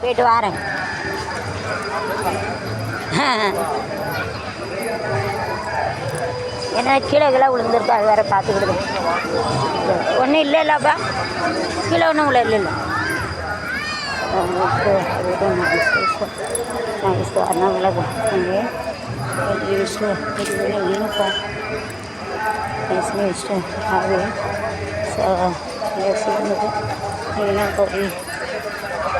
போயிட்டு வாரேன். என்ன கீழே கீழே விழுந்திருக்கு அது வேற பார்த்துக்கிடுது. ஒன்றும் இல்லை இல்லைப்பா கீழே ஒன்றும் உள்ள இல்லை இல்லை nice Annamalai Vishnu uniform nice Vishnu அது ஸோ எஸ் இருந்தது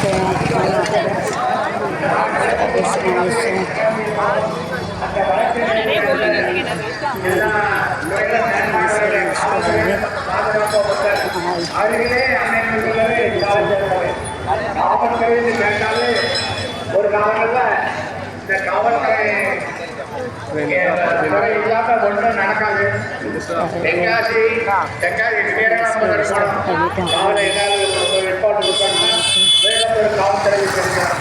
Icon nila ito. Nice na Nice அவர்களே அன்னைக்கு காவல்துறைன்னு கேட்டாலே ஒரு காலங்கள்ல இந்த காவல்துறை துறை இல்லாம ஒன்றும் நடக்காது தென்காசி தென்காசி வீரராமன் இருக்கணும் காவலை ஏதாவது ஒரு ரிப்போர்ட் கொடுக்கணும் வேற ஒரு காவல்துறை வச்சிருக்கோம்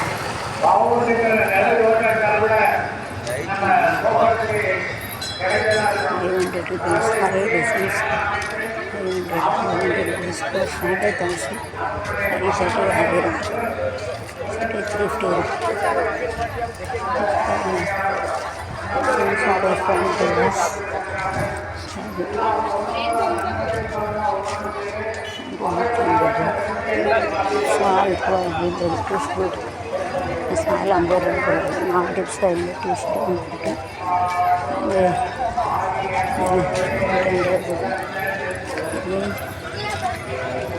காவல்துறை நில யோசனை கூட நம்ம போக்குவரத்துக்கு கிடைக்கலாம் స్మాల్ ట్యూషన్ స్మాల్ అందరూ స్మాల్ టెక్స్టైల్ ట్యూషన్ ఉంటుంది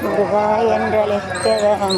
മുറുക என்றழைத்தவன்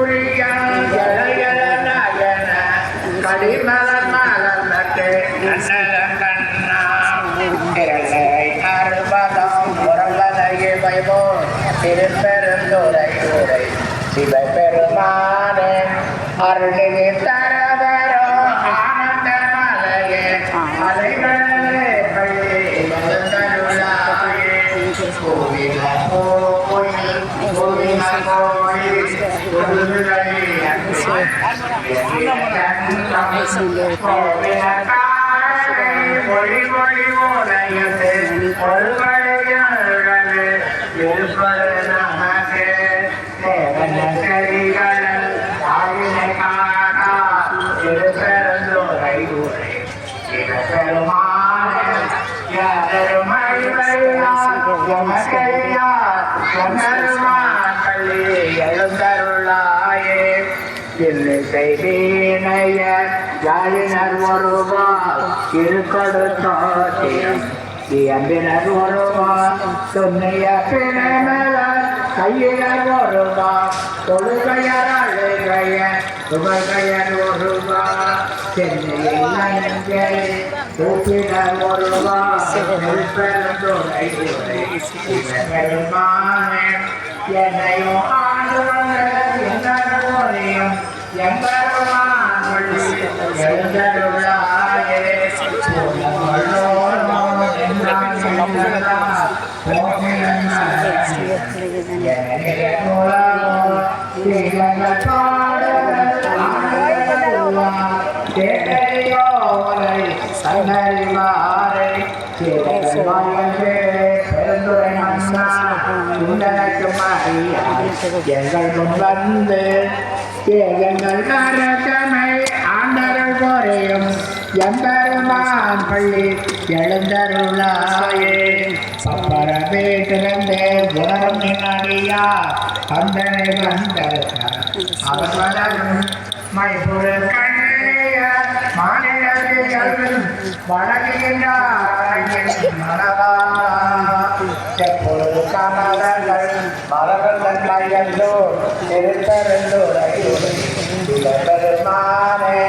ശിവപെരുമാനെ അരുളിന് തരതരോ ആനന്ദമലയെ അലകളെ ഒരു മൊഴി പോലയത്തെ ഒരു ஒருவார் இயம்பினர் ஒருவார் சொன்னிய பிணமலர் கையினர் ஒருவார் தொழுகையர் அழுகைய சுபகையர் ஒருவார் சென்னையில் நயஞ்சை தூக்கினர் ஒருவார் பெருந்துரை பெருமானே என்னையும் ஆண்டு வந்த எங்கள் முன் வந்து எங்கள் கரகமை ஆண்டருள் எம்பெருமான் பள்ளி எழுந்தருளாயே. சப்பரமே திறந்து உணரும் நின்னடியா அந்தனை வந்தருக்கார் அவர் வளரும் மைபுரு கண்ணைய மாநிலத்தில் வழங்குகின்றார் மனதா எப்பொழுது காணாதர்கள் மலர்கள் கையல்லோ திருத்தரந்தோரை பெருமானே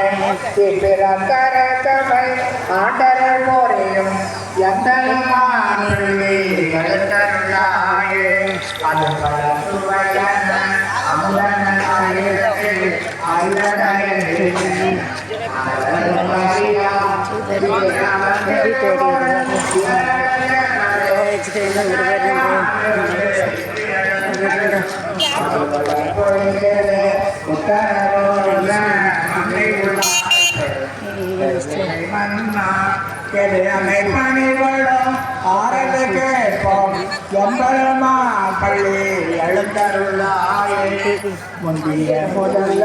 பிறந்தரக்கமை ஆண்டரல் போரையும் எந்த எழுத்தருளாயே அது பல சுவையான அமுதனாயே கோவிச்சுட்டு ஒரு பள்ளி எழுந்தருளாயே முந்திய முதல்ல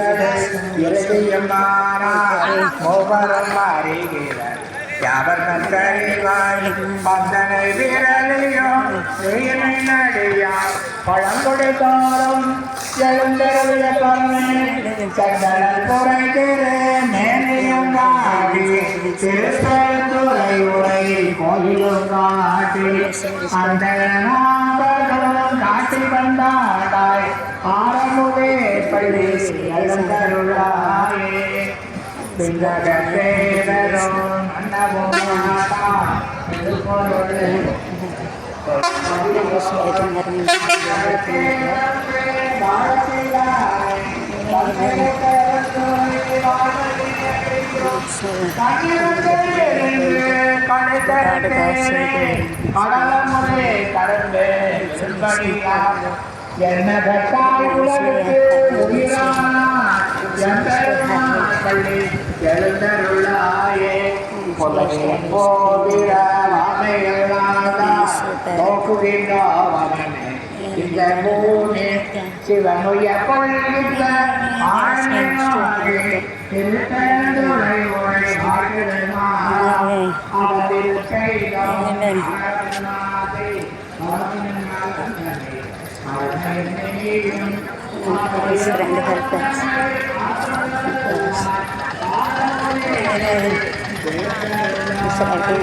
இறுதியம்மானா மோபரம் அறிகிறார் யாவர்ந்தறிவாய் பந்தனை விரலையோ வீணை நடியா? பழங்கொடை தோறும் எழுந்தருளிய பண்ணே சந்தன புரைகிறே மேலையும் காட்டி திருப்பரந்துரை உரை கோயிலும் காட்டி அந்த நாபர்களும் காட்டி வந்தாடாய் ஆரம்புவே பள்ளி எழுந்தருளாயே. பிங்ககத்தேவரும் என்ன கட்டாய் உலகுக்கு உயிரானா பள்ளி எழுந்தருளாயே இந்த பூமி சிவனுய ரெண்டு help Isso agora tem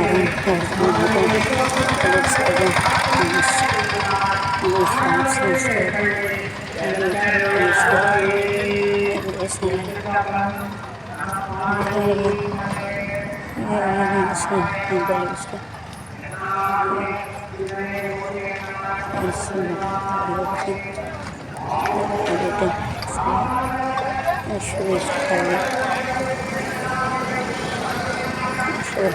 Şu üstü kalıyor. Ayan.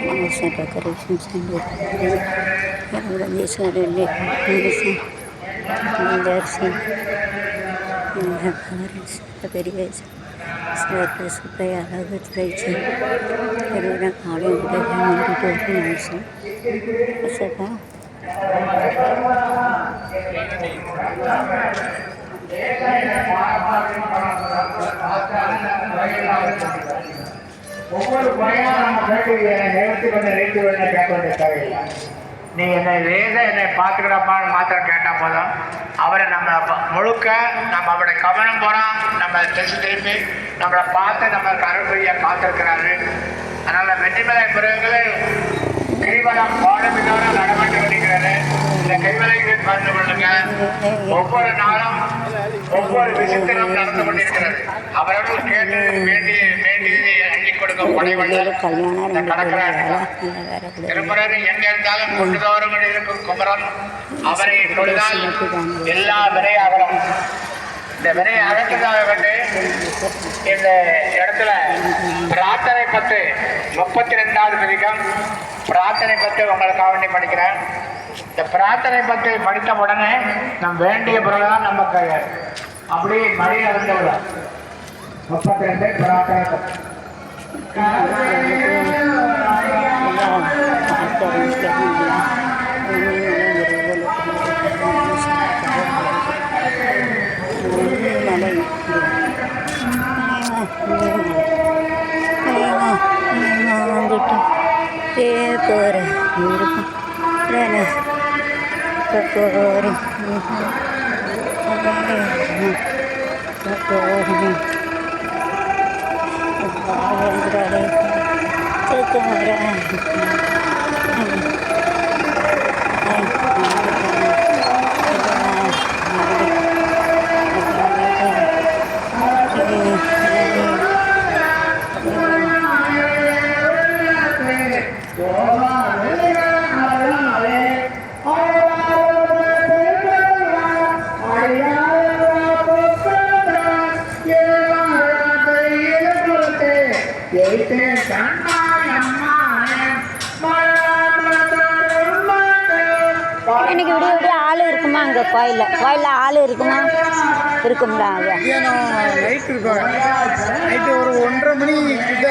Mga sa decoration sa dito. Ayan, hindi sa rin. Hindi sa. Mandar sa. Ayan, flowers. Kapiriya sa. Sweater sa kaya lagot right sa. Pero na kawin ko dahil hindi ko ito na sa. Kasi pa. Thank you. ஒவ்வொரு முறையும் நம்ம கேள்வியை நிறுத்தி கொண்டு நிறுத்தி கொண்டு கேட்க வேண்டிய தேவையில்லை. நீ என்னை வேத என்னை பார்த்துக்கிறப்பான்னு மாத்திரம் கேட்டால் போதும். அவரை நம்ம முழுக்க நம்ம அவருடைய கவனம் போகிறோம் நம்ம திசை திருப்பி நம்மளை பார்த்து நம்ம கருப்பையை பார்த்துருக்கிறாரு. அதனால் வெற்றிமலை பிறகு கிரிவலம் பாடமில்லாத நடமாட்டி வருகிறது இந்த கலந்து கொள்ளுங்க. ஒவ்வொரு நாளும் ஒவ்வொரு விஷயத்திலும் நடந்து கொண்டிருக்கிறது அவரவர்கள் கேட்டு வேண்டி வேண்டி அள்ளி கொடுக்கும் வேற வேற திருமணர் எங்க இருந்தாலும் கொண்டுதோறும் இருக்கும் குமரன். அவரை தொழுதால் எல்லா விரை அகலம். இந்த வினையை அகற்றுதாக கண்டு இந்த இடத்துல பிரார்த்தனை பத்து முப்பத்தி ரெண்டாவது பதிகம். பிரார்த்தனை பத்து உங்களுக்காக வேண்டி படிக்கிறேன். இந்த பிரார்த்தனை பக்தியை படித்த உடனே நம் வேண்டிய பிறகுதான் நமக்கு அப்படியே மழை இறந்து முப்பத்தி ரெண்டு பிரார்த்தனை ஏ பேப்பர் இருக்கும் Yan eh. Totoo rin. Totoo rin. Totoo rin.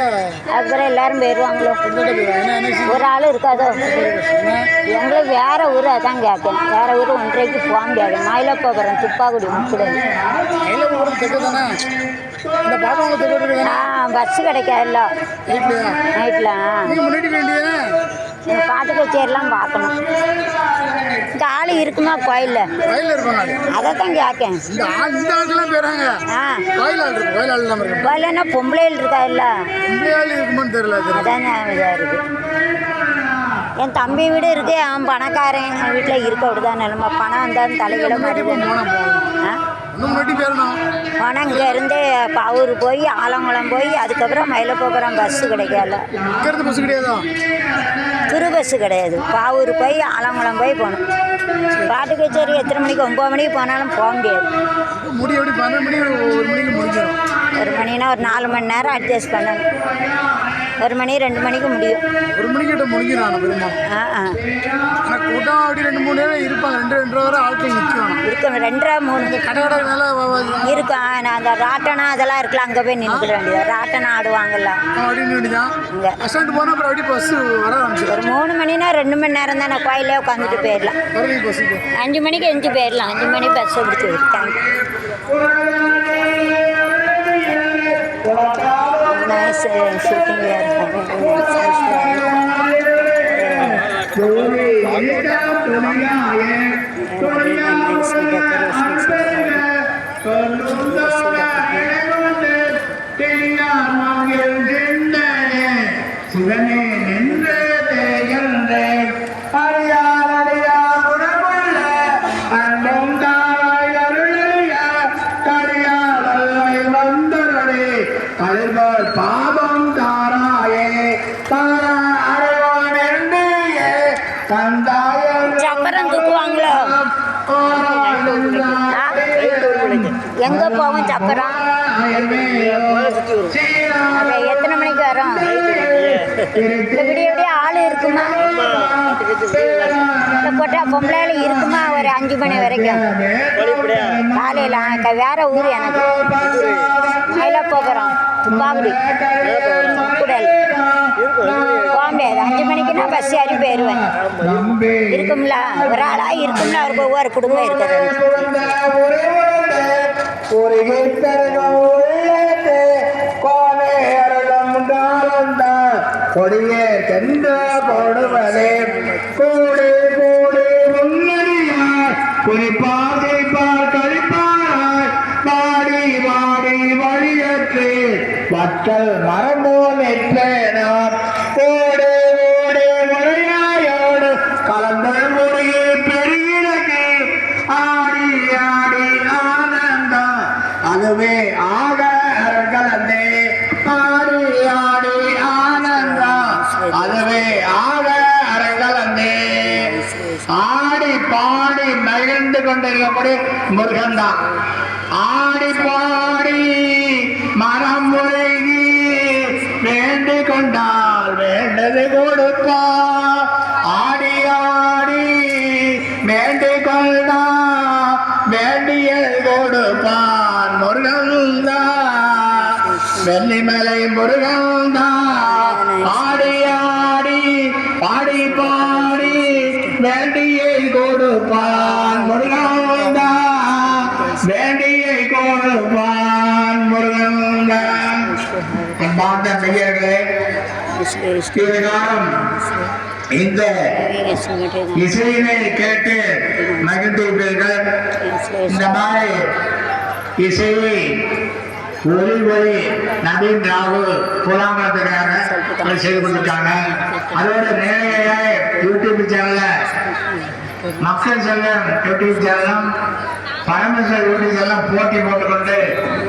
அதுக்கப்புறம் எல்லாரும் போயிடுவாங்களோ? ஒரு ஆள் இருக்காதோ? எங்களுக்கு வேற ஊர் அதான் கேட்கேன் வேற ஊர் ஒன்றரைக்கு போக முடியாது. மயிலப்போகிறோம் துப்பாக்குடி முக்குடு. ஆ பஸ்ஸு கிடைக்காதுல்ல. நைட்டில் வேண்டியதானே பாட்டு கச்சேரிலாம் பார்க்கணும். இந்த ஆள் இருக்குமா கோயிலில் தான் கேட்கேன் இருக்கு இருக்கு. கோயிலன்னா பொம்பளைகள் இருக்காதுல்ல இந்த ஆள் இருக்குமான்னு தெரியல அது அதான் இதாக இருக்குது என் தம்பி வீடு இருக்கு அவன் பணக்காரன் என் வீட்டில் இருக்க விடுதான் நிலமை. பணம் மாதிரி போனால் போகணும் ஆ? பணம் இங்கேருந்து பவுர் போய் ஆலங்குளம் போய் அதுக்கப்புறம் மயிலப்போக்குறம் பஸ்ஸு கிடைக்கல. பஸ் கிடையாதா? துரு பஸ்ஸு கிடையாது. பாவூர் போய் ஆலங்குளம் போய் போகணும். பாட்டு கச்சேரி எத்தனை மணிக்கு ஒம்பது மணிக்கு போனாலும் போக முடியாது. ஒரு மணினா ஒரு நாலு மணி நேரம் அட்ஜஸ்ட் பண்ணணும். ஒரு மணி ரெண்டு மணிக்கு முடியும். ஒரு மணிக்கிட்ட முடிஞ்சிடும் ஆனால் பெரும்பாலும் ஆ ஆ. ஆனால் கூட்டம் அப்படி ரெண்டு மூணு நேரம் இருப்பாங்க. ரெண்டு ரெண்டரை வரை ஆட்கள் நிற்கும் இருக்கும் ரெண்டரை மூணு. கடை கடை மேலே இருக்கும் ஆ, நான் அந்த ராட்டனம் அதெல்லாம் இருக்குல்ல அங்கே போய் நின்றுக்கிட வேண்டியது ராட்டனம் ஆடுவாங்கல்ல. அப்படின்னு வேண்டிதான் இங்கே. பஸ் ஸ்டாண்டு போனால் அப்புறம் அப்படியே பஸ்ஸு வர ஆரம்பிச்சிடும் ஒரு மூணு மணினா ரெண்டு மணி நேரம் தான் நான் கோயிலே உட்காந்துட்டு போயிடலாம். அஞ்சு மணிக்கு எஞ்சி போயிடலாம். அஞ்சு மணி பஸ்ஸை பிடிச்சி i'm shaking my are having in Excelsior. And, uh, எங்கே போகும் சப்பரம் எத்தனை மணிக்கு வரும்? இப்படி விடிய விடிய ஆள் இருக்குமா? இந்த பொம்பளையில இருக்குமா? ஒரு அஞ்சு மணி வரைக்கும். காலையில் வேற ஊர் எனக்கு. மயிலப்போகிறோம் துப்பாக்குடி குடல். போக அஞ்சு மணிக்குன்னா பஸ் ஏறி போயிடுவேன் இருக்கும்ல? ஒரு ஆளாக இருக்கும்ல? அவருக்கு ஒவ்வொரு குடும்பம் இருக்குது. கொடியே சென்ற கொடுவதே கூடி கூடி முன்னடியார் குறிப்பாதை பார் கழிப்பாராய். பாடி பாடி வழியற்று. வற்றல் மரமோ பாடி மகிழ்ந்து கொண்டிருக்கக்கூடிய முருகன் தான் ஆடி பாடி மனம் முருகி வேண்டிக் கொண்டால் வேண்டது கொடுப்பா அன்பார்ந்த மெய்யர்களே இதுகாலம் இந்த இசையினை கேட்டு மகிழ்ந்து விட்டீர்கள். இந்த மாதிரி இசையை ஒளி ஒளி நவீன் ராகுல் புலாமத்துக்காக அதை செய்து கொண்டிருக்காங்க. அதோட நேரடியாக யூடியூப் சேனல்ல மக்கள் செல்லம் யூடியூப் சேனலும் பரமேஸ்வர் யூடியூப் சேனலும் போட்டி போட்டுக்கொண்டு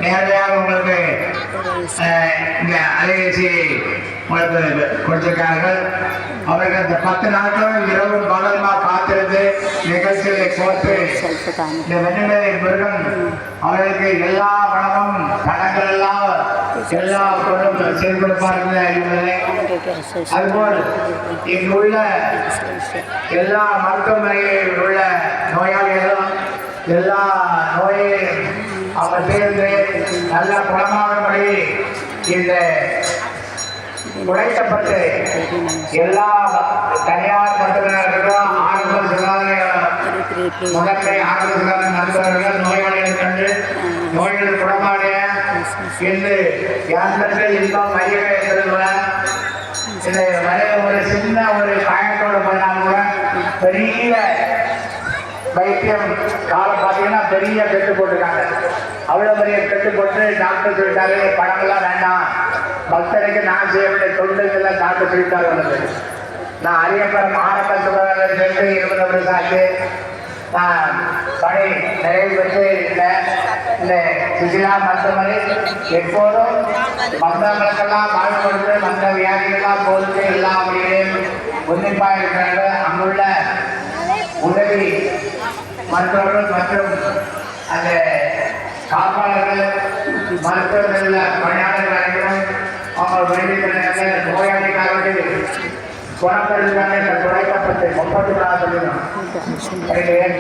நேரடியாக உங்களுக்கு அஹ், அலைபேசி கொடுத்திருக்கார்கள் அவர்கள் இந்த பத்து நாட்களும் இரவும் பகலுமா காத்திருந்து நிகழ்ச்சிகளை போட்டு இந்த வெண்ணிலை மிருகம் அவர்களுக்கு எல்லா வளமும் பணங்கள் எல்லாம் எல்லா பொருளும் செய்து கொடுப்பார்கள் அதுபோல் இங்கு உள்ள எல்லா மருத்துவமனையில் உள்ள நோயாளிகளும் எல்லா நோயையும் அவர் சேர்ந்து நல்ல குணமாகும்படி இந்த உழைக்கப்பட்டு எல்லா தனியார் மருத்துவர்களும் ஆரம்ப சுகாதார முதன்மை ஆரம்ப சுகாதார மருத்துவர்கள் நோயாளிகள் கண்டு நோய்கள் குணமாடைய என்று யாத்திரத்தில் இன்னும் மையமே செல்வ இந்த ஒரு சின்ன ஒரு காயத்தோடு போனால் கூட பெரிய வைத்தியம் காலம் பார்த்தீங்கன்னா பெரிய கெட்டு போட்டிருக்காங்க. அவ்வளோ பெரிய கெட்டு போட்டு டாக்டர் சொல்லிட்டாரு படமெல்லாம் வேண்டாம். பக்தருக்கு நான் செய்ய வேண்டிய தொண்டுகள்லாம் டாக்டர் சொல்லிட்டாரு உனக்கு நான் அரியப்பரம் ஆரம்ப சுகாதாரம் சேர்ந்து இருபது வருஷம் ஆச்சு. நான் பணி நிறைவு பெற்று இந்த இந்த சுசிலா மருத்துவமனை எப்போதும் மற்றவங்களுக்கெல்லாம் பாடுபடுத்து மந்த வியாதிகள்லாம் போட்டு எல்லாம் அப்படின்னு உன்னிப்பாக இருக்கிறாங்க அங்குள்ள உதவி மற்றவர்கள் மற்றும் அந்த காப்பாளர்கள் மருத்துவர்கள் பணியாளர்கள் அனைவரும் அவங்க வேண்டிய நோயாளிக்காக குணப்படுத்தாங்க குறைக்கப்பட்டு முப்பத்தி நாலு சொல்லணும் எனக்கு என்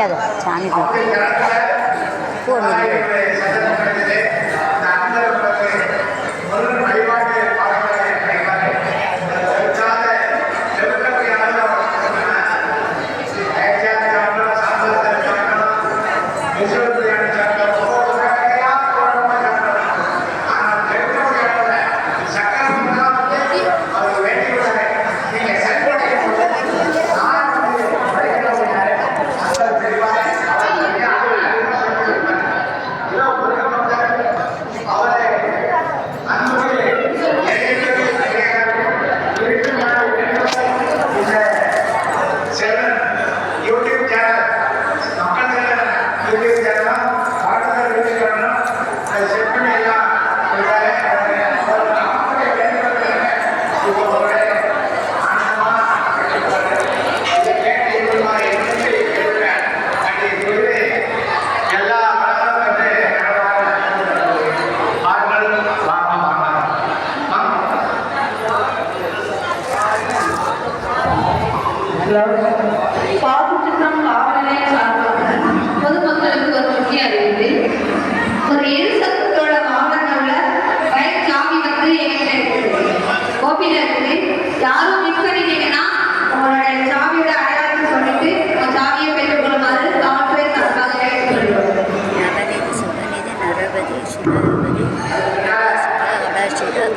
见的，前面的，过年。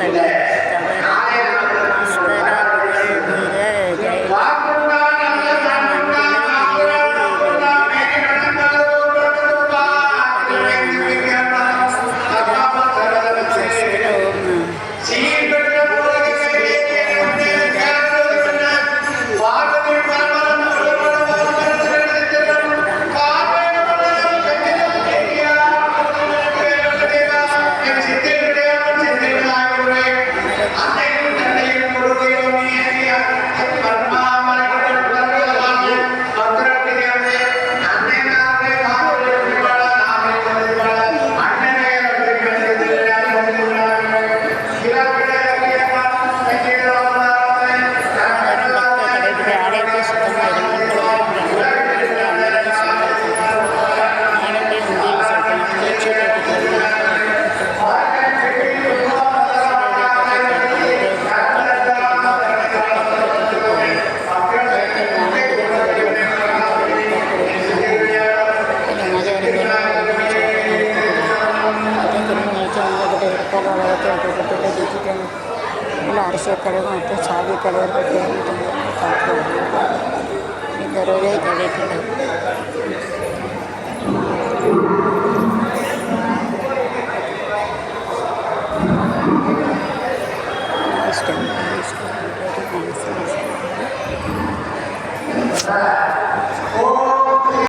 തന്നെ करे वहाँ पे शादी करे इधर हो गई करे थे